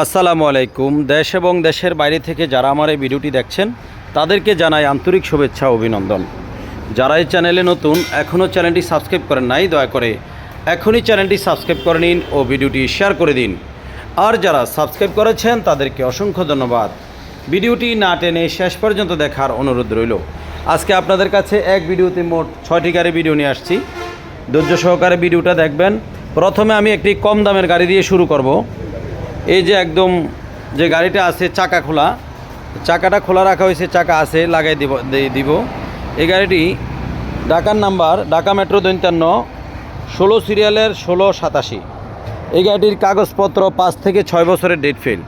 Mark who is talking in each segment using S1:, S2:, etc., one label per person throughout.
S1: আসসালামু আলাইকুম। দেশ এবং দেশের বাইরে থেকে যারা আমার এই ভিডিওটি দেখছেন, তাদেরকে জানাই আন্তরিক শুভেচ্ছা অভিনন্দন। যারা এই চ্যানেলে নতুন, এখনও চ্যানেলটি সাবস্ক্রাইব করেন নাই, দয়া করে এখনই চ্যানেলটি সাবস্ক্রাইব করে নিন ও ভিডিওটি শেয়ার করে দিন। আর যারা সাবস্ক্রাইব করেছেন, তাদেরকে অসংখ্য ধন্যবাদ। ভিডিওটি না টেনে শেষ পর্যন্ত দেখার অনুরোধ রইল। আজকে আপনাদের কাছে এক ভিডিওতে মোট ছয়টি গাড়ি ভিডিও নিয়ে আসছি। ধৈর্য সহকারে ভিডিওটা দেখবেন। প্রথমে আমি একটি কম দামের গাড়ি দিয়ে শুরু করব। এই যে একদম যে গাড়িটা আছে, চাকা খোলা, চাকাটা খোলা রাখা হয়েছে, চাকা আছে, লাগাই দিব দিব। এই গাড়িটি ঢাকার নাম্বার, ঢাকা মেট্রো দৈন্তান্ন ষোলো সিরিয়ালের ষোলো সাতাশি। এই গাড়িটির কাগজপত্র পাঁচ থেকে ছয় বছরের ডেট ফেল।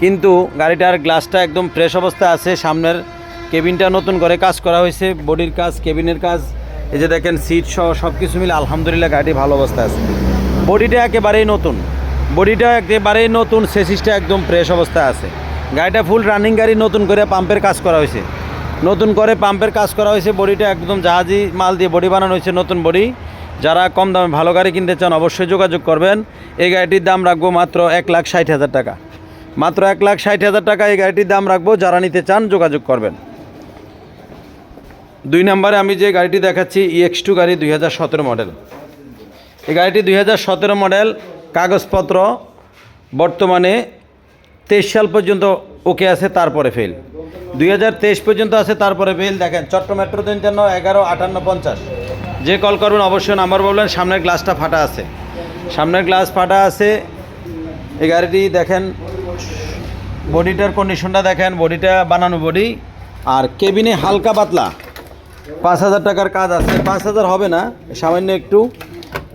S1: কিন্তু গাড়িটার গ্লাসটা একদম ফ্রেশ অবস্থায় আছে, সামনের কেবিনটা নতুন করে কাজ করা হয়েছে, বডির কাজ, কেবিনের কাজ, এই যে দেখেন, সিট সহ সব কিছু মিলে আলহামদুলিল্লাহ গাড়িটি ভালো অবস্থায় আছে। বডিটা একেবারেই নতুন। বডিটা একেবারেই নতুন, সেসিসটা একদম ফ্রেশ অবস্থায় আছে। গাড়িটা ফুল রানিং গাড়ি, নতুন করে পাম্পের কাজ করা হয়েছে। নতুন করে পাম্পের কাজ করা হয়েছে, বডিটা একদম জাহাজি মাল দিয়ে বডি বানানো হয়েছে নতুন বডি যারা কম দামে ভালো গাড়ি কিনতে চান, অবশ্যই যোগাযোগ করবেন। এই গাড়িটির দাম রাখব মাত্র এক লাখ ষাট হাজার টাকা। মাত্র এক লাখ ষাট হাজার টাকা এই গাড়িটির দাম রাখব, যারা নিতে চান যোগাযোগ করবেন। দুই নম্বরে আমি যে গাড়িটি দেখাচ্ছি ইএক্স টু গাড়ি দুই হাজার সতেরো মডেল এই গাড়িটি দুই হাজার সতেরো মডেল কাগজপত্র, বর্তমানে তেইশ সাল পর্যন্ত ওকে আছে, তারপরে ফেল দুই হাজার তেইশ পর্যন্ত আছে, তারপরে ফেল দেখেন চট্ট মেট্রো তিনটান্ন এগারো আটান্ন পঞ্চাশ। যে কল করবেন, অবশ্যই নাম্বার বলবেন, সামনের গ্লাসটা ফাটা আছে। সামনের গ্লাস ফাটা আছে, এই গাড়িটি দেখেন, বডিটার কন্ডিশনটা দেখেন, বডিটা বানানো বডি। আর কেবিনে হালকা পাতলা। পাঁচ হাজার টাকার কাজ আছে, পাঁচ হাজার হবে না, সামান্য একটু।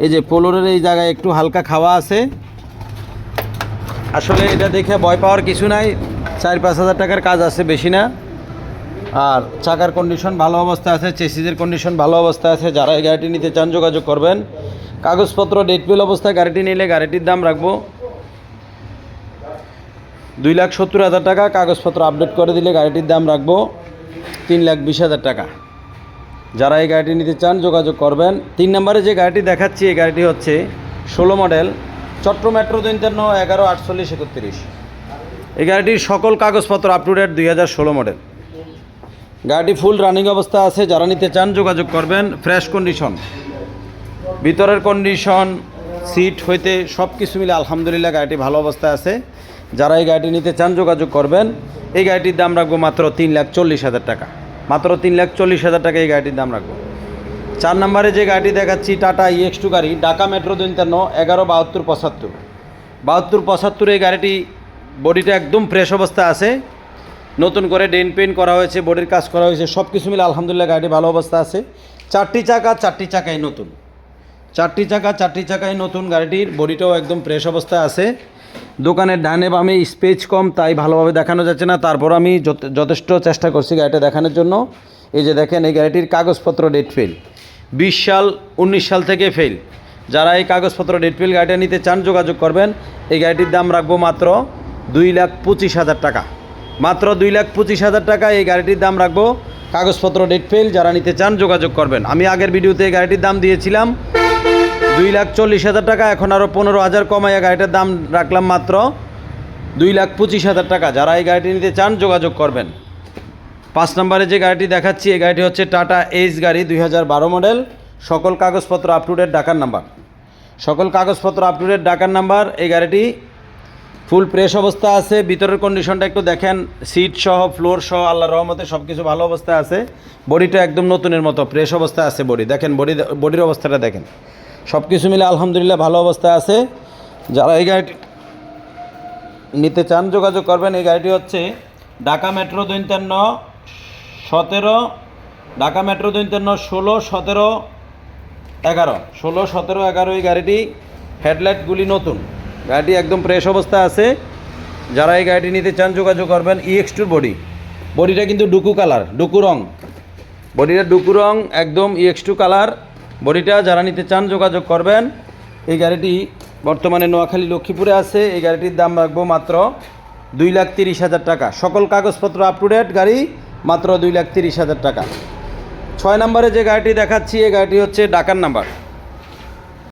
S1: এই যে পোলোরের এই জায়গায় একটু হালকা খাওয়া আছে। আসলে এটা দেখে ভয় পাওয়ার কিছু নাই। চার পাঁচ হাজার টাকার কাজ আছে, বেশি না। আর চাকার কন্ডিশন ভালো অবস্থা আছে চেসিসের কন্ডিশন ভালো অবস্থা আছে। যারা এই গাড়িটি নিতে চান, যোগাযোগ করবেন। কাগজপত্র ডেট পেল অবস্থায় গাড়িটি নিলে গাড়িটির দাম রাখব। দুই লাখ সত্তর হাজার টাকা, কাগজপত্র আপডেট করে দিলে গাড়িটির দাম রাখব। তিন লাখ বিশ হাজার টাকা। যারা এই গাড়িটি নিতে চান, যোগাযোগ করবেন। তিন নম্বরে যে গাড়িটি দেখাচ্ছি, এই গাড়িটি হচ্ছে ষোলো মডেল চট্ট মেট্রো তিনটান্ন এগারো, আটচল্লিশ, একত্রিশ। এই গাড়িটির সকল কাগজপত্র আপ টু ডেট দুই হাজার ষোলো মডেল। গাড়িটি ফুল রানিং অবস্থা আছে, যারা নিতে চান, যোগাযোগ করবেন। ফ্রেশ কন্ডিশন ভিতরের কন্ডিশন সিট হইতে সব কিছু মিলে আলহামদুলিল্লাহ গাড়িটি ভালো অবস্থায় আছে। যারা এই গাড়িটি নিতে চান, যোগাযোগ করবেন। এই গাড়িটির দাম রাখব মাত্র তিন লাখ চল্লিশ হাজার টাকা। মাত্র তিন লাখ চল্লিশ হাজার টাকা এই গাড়িটির দাম রাখব। চার নম্বরে যে গাড়িটি দেখাচ্ছি, টাটা ইএক্স টু গাড়ি, ঢাকা মেট্রো তিনটান্ন এগারো, বাহাত্তর, পঁচাত্তর। বাহাত্তর, পঁচাত্তর এই গাড়িটি বডিটা একদম ফ্রেশ অবস্থায় আছে। নতুন করে ডেন পেন করা হয়েছে, বডির কাজ করা হয়েছে সব কিছু মিলে আলহামদুলিল্লাহ গাড়িটি ভালো অবস্থা আছে। চারটি চাকা, চারটি চাকাই নতুন। চারটি চাকা, চারটি চাকাই নতুন গাড়িটির বডিটাও একদম ফ্রেশ অবস্থায় আছে। দোকানের ডানে বামে স্পেস কম, তাই ভালোভাবে দেখানো যাচ্ছে না। তারপর আমি যথে- যথেষ্ট চেষ্টা করছি গাড়িটা দেখানোর জন্য। এই যে দেখেন, এই গাড়িটির কাগজপত্র ডেট ফেল। বিশ সাল, উনিশ সাল থেকে ফেল। যারা এই কাগজপত্র ডেট ফেল গাড়িটা নিতে চান, যোগাযোগ করবেন। এই গাড়িটির দাম রাখব মাত্র দুই লাখ পঁচিশ হাজার টাকা। মাত্র দুই লাখ পঁচিশ হাজার টাকা এই গাড়িটির দাম রাখব। কাগজপত্র ডেট ফেল, যারা নিতে চান, যোগাযোগ করবেন। আমি আগের ভিডিওতে এই গাড়িটির দাম দিয়েছিলাম দুই লাখ চল্লিশ হাজার টাকা, এখন আরও পনেরো হাজার কমাইয়া গাড়িটার দাম রাখলাম মাত্র দুই লাখ পঁচিশ হাজার টাকা। যারা এই গাড়িটি নিতে চান, যোগাযোগ করবেন। পাঁচ নম্বরে যে গাড়িটি দেখাচ্ছি, এই গাড়িটি হচ্ছে টাটা এইচ গাড়ি দুই হাজার বারো মডেল, সকল কাগজপত্র আপ টু ডেট ডাকার নাম্বার। সকল কাগজপত্র আপ টু ডেট ডাকার নাম্বার, এই গাড়িটি ফুল প্রেস অবস্থা আছে, ভিতরের কন্ডিশনটা একটু দেখেন সিট সহ ফ্লোর সহ আল্লাহ রহমতে সব কিছু ভালো অবস্থায় আছে। বডিটা একদম নতুনের মতো প্রেস অবস্থায় আছে বডি দেখেন বডি বডির অবস্থাটা দেখেন। সব কিছু মিলে আলহামদুলিল্লাহ ভালো অবস্থায় আছে। যারা এই গাড়িটি নিতে চান, যোগাযোগ করবেন। এই গাড়িটি হচ্ছে ঢাকা মেট্রো দৈন্তান্ন সতেরো, ঢাকা মেট্রো দৈন্তান্ন ষোলো, সতেরো, এগারো। ষোলো, সতেরো, এগারো এই গাড়িটি হেডলাইটগুলি নতুন। গাড়িটি একদম ফ্রেশ অবস্থায় আছে। যারা এই গাড়িটি নিতে চান, যোগাযোগ করবেন ইএক্স টুর বডি। বডিটা কিন্তু ডুকু কালার, ডুকু রং। বডিটা ডুকু রং, একদম ইএক্স টু কালার। বডিটা যারা নিতে চান যোগাযোগ করবেন। এই গাড়িটি বর্তমানে নোয়াখালী লক্ষ্মীপুরে আছে। এই গাড়িটির দাম রাখব মাত্র দুই লাখ তিরিশ হাজার টাকা। সকল কাগজপত্র আপ টু ডেট গাড়ি মাত্র দুই লাখ তিরিশ হাজার টাকা। ছয় নম্বরে যে গাড়িটি দেখাচ্ছি, এই গাড়িটি হচ্ছে ডাকার নাম্বার